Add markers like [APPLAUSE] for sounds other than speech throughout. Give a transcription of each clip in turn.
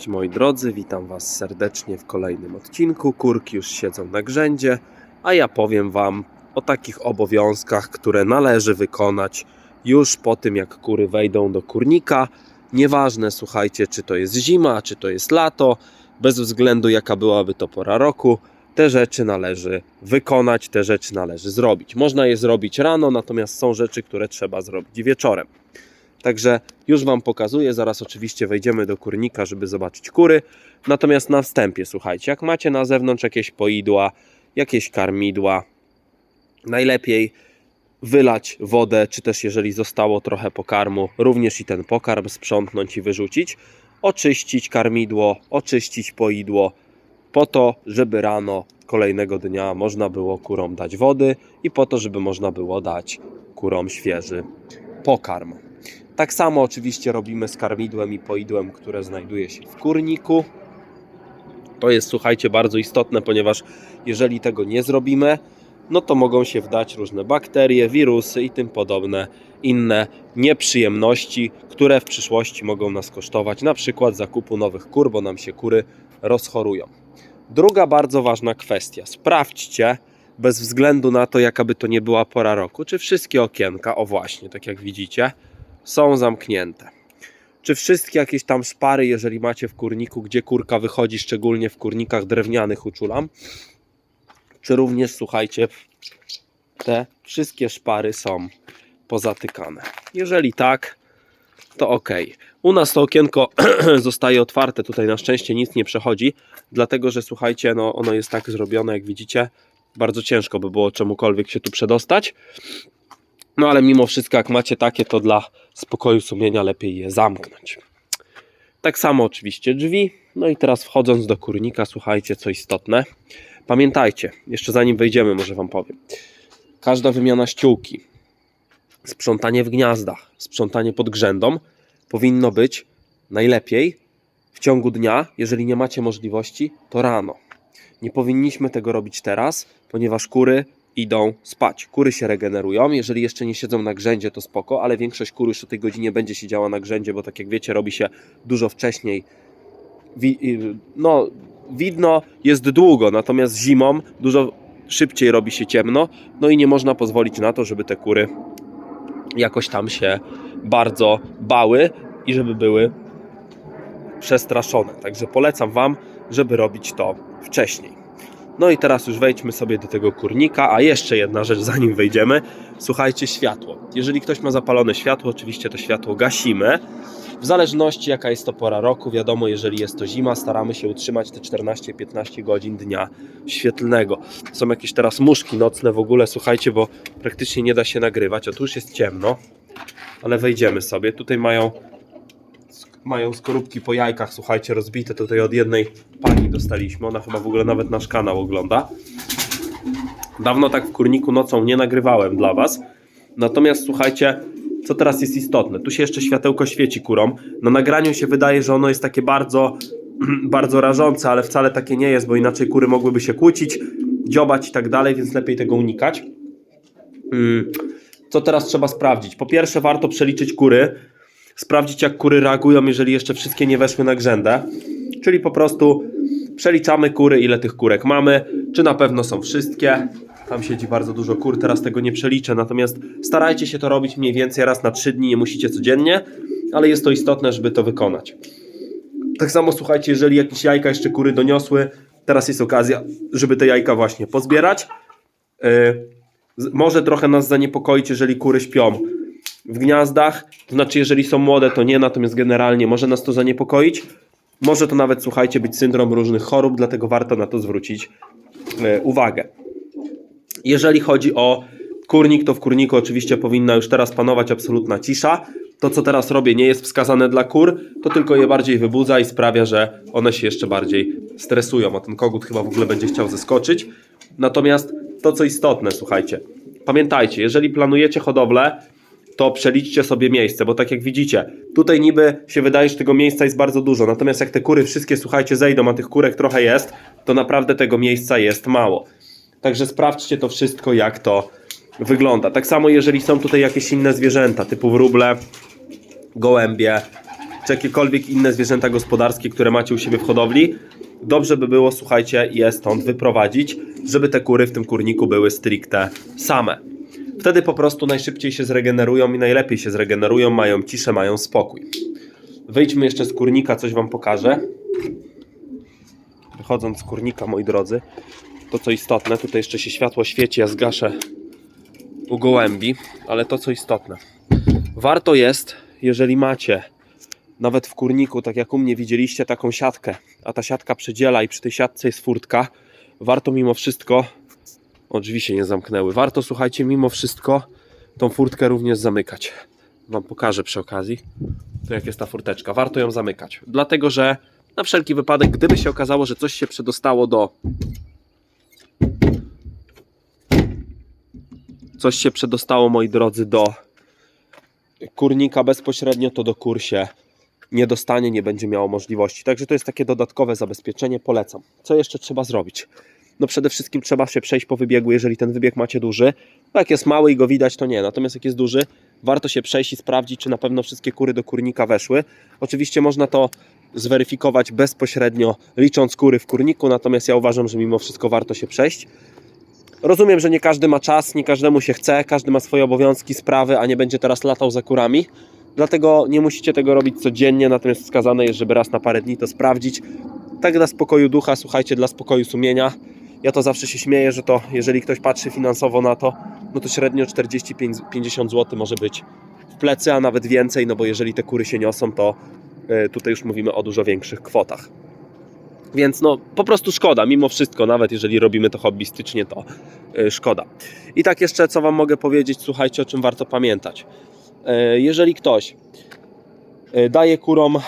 Cześć moi drodzy, witam Was serdecznie w kolejnym odcinku. Kurki już siedzą na grzędzie, a ja powiem Wam o takich obowiązkach, które należy wykonać już po tym, jak kury wejdą do kurnika. Nieważne, słuchajcie, czy to jest zima, czy to jest lato, bez względu jaka byłaby to pora roku, te rzeczy należy wykonać, te rzeczy należy zrobić. Można je zrobić rano, natomiast są rzeczy, które trzeba zrobić wieczorem. Także już Wam pokazuję, zaraz oczywiście wejdziemy do kurnika, żeby zobaczyć kury. Natomiast na wstępie, słuchajcie, jak macie na zewnątrz jakieś poidła, jakieś karmidła, najlepiej wylać wodę, czy też jeżeli zostało trochę pokarmu, również i ten pokarm sprzątnąć i wyrzucić, oczyścić karmidło, oczyścić poidło, po to, żeby rano kolejnego dnia można było kurom dać wody i po to, żeby można było dać kurom świeży pokarm. Tak samo oczywiście robimy z karmidłem i poidłem, które znajduje się w kurniku. To jest, słuchajcie, bardzo istotne, ponieważ jeżeli tego nie zrobimy, no to mogą się wdać różne bakterie, wirusy i tym podobne inne nieprzyjemności, które w przyszłości mogą nas kosztować, na przykład zakupu nowych kur, bo nam się kury rozchorują. Druga bardzo ważna kwestia. Sprawdźcie, bez względu na to, jaka by to nie była pora roku, czy wszystkie okienka, o właśnie, tak jak widzicie, są zamknięte. Czy wszystkie jakieś tam szpary, jeżeli macie w kurniku, gdzie kurka wychodzi, szczególnie w kurnikach drewnianych, uczulam, czy również, słuchajcie, te wszystkie szpary są pozatykane. Jeżeli tak, to ok. U nas to okienko [CLEARS THROAT] zostaje otwarte, tutaj na szczęście nic nie przechodzi, dlatego że słuchajcie, no ono jest tak zrobione, jak widzicie, bardzo ciężko by było czemukolwiek się tu przedostać. No ale mimo wszystko, jak macie takie, to dla spokoju sumienia lepiej je zamknąć. Tak samo oczywiście drzwi. No i teraz wchodząc do kurnika, słuchajcie, co istotne. Pamiętajcie, jeszcze zanim wejdziemy, może Wam powiem. Każda wymiana ściółki, sprzątanie w gniazdach, sprzątanie pod grzędą powinno być najlepiej w ciągu dnia. Jeżeli nie macie możliwości, to rano. Nie powinniśmy tego robić teraz, ponieważ kury idą spać. Kury się regenerują. Jeżeli jeszcze nie siedzą na grzędzie, to spoko, ale większość kur już o tej godzinie będzie siedziała na grzędzie, bo tak jak wiecie, robi się dużo wcześniej. Wi- y, no, widno jest długo, natomiast zimą dużo szybciej robi się ciemno, no i nie można pozwolić na to, żeby te kury jakoś tam się bardzo bały i żeby były przestraszone. Także polecam Wam, żeby robić to wcześniej. No i teraz już wejdźmy sobie do tego kurnika, a jeszcze jedna rzecz zanim wejdziemy. Słuchajcie, światło. Jeżeli ktoś ma zapalone światło, oczywiście to światło gasimy. W zależności jaka jest to pora roku, wiadomo, jeżeli jest to zima, staramy się utrzymać te 14-15 godzin dnia świetlnego. Są jakieś teraz muszki nocne w ogóle, słuchajcie, bo praktycznie nie da się nagrywać. O, tu już jest ciemno, ale wejdziemy sobie. Tutaj mają mają skorupki po jajkach, słuchajcie, rozbite tutaj od jednej pani dostaliśmy. Ona chyba w ogóle nawet nasz kanał ogląda. Dawno tak w kurniku nocą nie nagrywałem dla Was. Natomiast słuchajcie, co teraz jest istotne? Tu się jeszcze światełko świeci kurom. Na nagraniu się wydaje, że ono jest takie bardzo, [CLEARS THROAT] bardzo rażące, ale wcale takie nie jest, bo inaczej kury mogłyby się kłócić, dziobać i tak dalej, więc lepiej tego unikać. Mm, Co teraz trzeba sprawdzić? Po pierwsze, warto przeliczyć kury, sprawdzić jak kury reagują, jeżeli jeszcze wszystkie nie weszły na grzędę. Czyli po prostu przeliczamy kury, ile tych kurek mamy, czy na pewno są wszystkie. Tam siedzi bardzo dużo kur, teraz tego nie przeliczę, natomiast starajcie się to robić mniej więcej raz na 3 dni, nie musicie codziennie, ale jest to istotne, żeby to wykonać. Tak samo słuchajcie, jeżeli jakieś jajka jeszcze kury doniosły, teraz jest okazja, żeby te jajka właśnie pozbierać. Yy, może trochę nas zaniepokoić, jeżeli kury śpią w gniazdach, to znaczy jeżeli są młode, to nie, natomiast generalnie może nas to zaniepokoić. Może to nawet, słuchajcie, być syndrom różnych chorób, dlatego warto na to zwrócić e, uwagę. Jeżeli chodzi o kurnik, to w kurniku oczywiście powinna już teraz panować absolutna cisza. To, co teraz robię, nie jest wskazane dla kur, to tylko je bardziej wybudza i sprawia, że one się jeszcze bardziej stresują. A ten kogut chyba w ogóle będzie chciał zeskoczyć. Natomiast to, co istotne, słuchajcie, pamiętajcie, jeżeli planujecie hodowlę, to przeliczcie sobie miejsce, bo tak jak widzicie, tutaj niby się wydaje, że tego miejsca jest bardzo dużo, natomiast jak te kury wszystkie, słuchajcie, zejdą, a tych kurek trochę jest, to naprawdę tego miejsca jest mało. Także sprawdźcie to wszystko, jak to wygląda. Tak samo jeżeli są tutaj jakieś inne zwierzęta, typu wróble, gołębie, czy jakiekolwiek inne zwierzęta gospodarskie, które macie u siebie w hodowli, dobrze by było, słuchajcie, je stąd wyprowadzić, żeby te kury w tym kurniku były stricte same. Wtedy po prostu najszybciej się zregenerują i najlepiej się zregenerują, mają ciszę, mają spokój. Wyjdźmy jeszcze z kurnika, coś Wam pokażę. Wychodząc z kurnika, moi drodzy, to co istotne, tutaj jeszcze się światło świeci, ja zgaszę u gołębi, ale to co istotne. Warto jest, jeżeli macie nawet w kurniku, tak jak u mnie widzieliście, taką siatkę, a ta siatka przedziela i przy tej siatce jest furtka, warto mimo wszystko, o drzwi się nie zamknęły, warto słuchajcie, mimo wszystko tą furtkę również zamykać. Wam pokażę przy okazji, to jak jest ta furteczka. Warto ją zamykać, dlatego że na wszelki wypadek, gdyby się okazało, że coś się przedostało do coś się przedostało, moi drodzy, do kurnika bezpośrednio, to do kur się nie dostanie, nie będzie miało możliwości. Także to jest takie dodatkowe zabezpieczenie, polecam. Co jeszcze trzeba zrobić? No przede wszystkim trzeba się przejść po wybiegu, jeżeli ten wybieg macie duży. No jak jest mały i go widać, to nie. Natomiast jak jest duży, warto się przejść i sprawdzić, czy na pewno wszystkie kury do kurnika weszły. Oczywiście można to zweryfikować bezpośrednio, licząc kury w kurniku, natomiast ja uważam, że mimo wszystko warto się przejść. Rozumiem, że nie każdy ma czas, nie każdemu się chce, każdy ma swoje obowiązki, sprawy, a nie będzie teraz latał za kurami. Dlatego nie musicie tego robić codziennie, natomiast wskazane jest, żeby raz na parę dni to sprawdzić. Tak dla spokoju ducha, słuchajcie, dla spokoju sumienia. Ja to zawsze się śmieję, że to jeżeli ktoś patrzy finansowo na to, no to średnio 40-50 zł może być w plecy, a nawet więcej, no bo jeżeli te kury się niosą, to y, tutaj już mówimy o dużo większych kwotach. Więc no po prostu szkoda, mimo wszystko, nawet jeżeli robimy to hobbystycznie, to y, szkoda. I tak jeszcze co Wam mogę powiedzieć, słuchajcie, o czym warto pamiętać. Y, Jeżeli ktoś y, daje kurom y,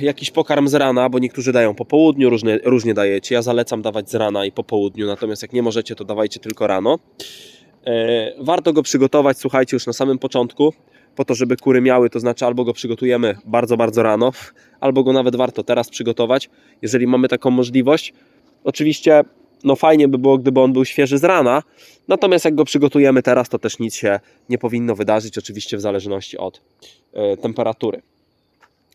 jakiś pokarm z rana, bo niektórzy dają po południu, różnie, różnie dajecie. Ja zalecam dawać z rana i po południu, natomiast jak nie możecie, to dawajcie tylko rano. Y, Warto go przygotować, słuchajcie, już na samym początku, po to, żeby kury miały, to znaczy albo go przygotujemy bardzo, bardzo rano, albo go nawet warto teraz przygotować, jeżeli mamy taką możliwość. Oczywiście, no fajnie by było, gdyby on był świeży z rana, natomiast jak go przygotujemy teraz, to też nic się nie powinno wydarzyć, oczywiście w zależności od e, temperatury.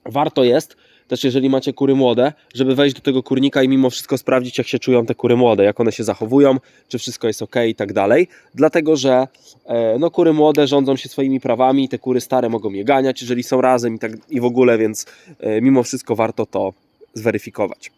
Warto jest też, jeżeli macie kury młode, żeby wejść do tego kurnika i mimo wszystko sprawdzić, jak się czują te kury młode, jak one się zachowują, czy wszystko jest ok i tak dalej. Dlatego, że e, no, kury młode rządzą się swoimi prawami, te kury stare mogą je ganiać, jeżeli są razem i, tak, i w ogóle, więc e, mimo wszystko warto to zweryfikować.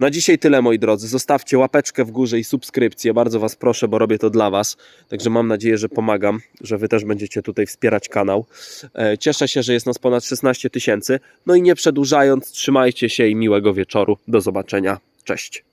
Na dzisiaj tyle, moi drodzy. Zostawcie łapeczkę w górze i subskrypcję. Bardzo Was proszę, bo robię to dla Was. Także mam nadzieję, że pomagam, że Wy też będziecie tutaj wspierać kanał. E, Cieszę się, że jest nas ponad 16 tysięcy. No i nie przedłużając, trzymajcie się i miłego wieczoru. Do zobaczenia. Cześć.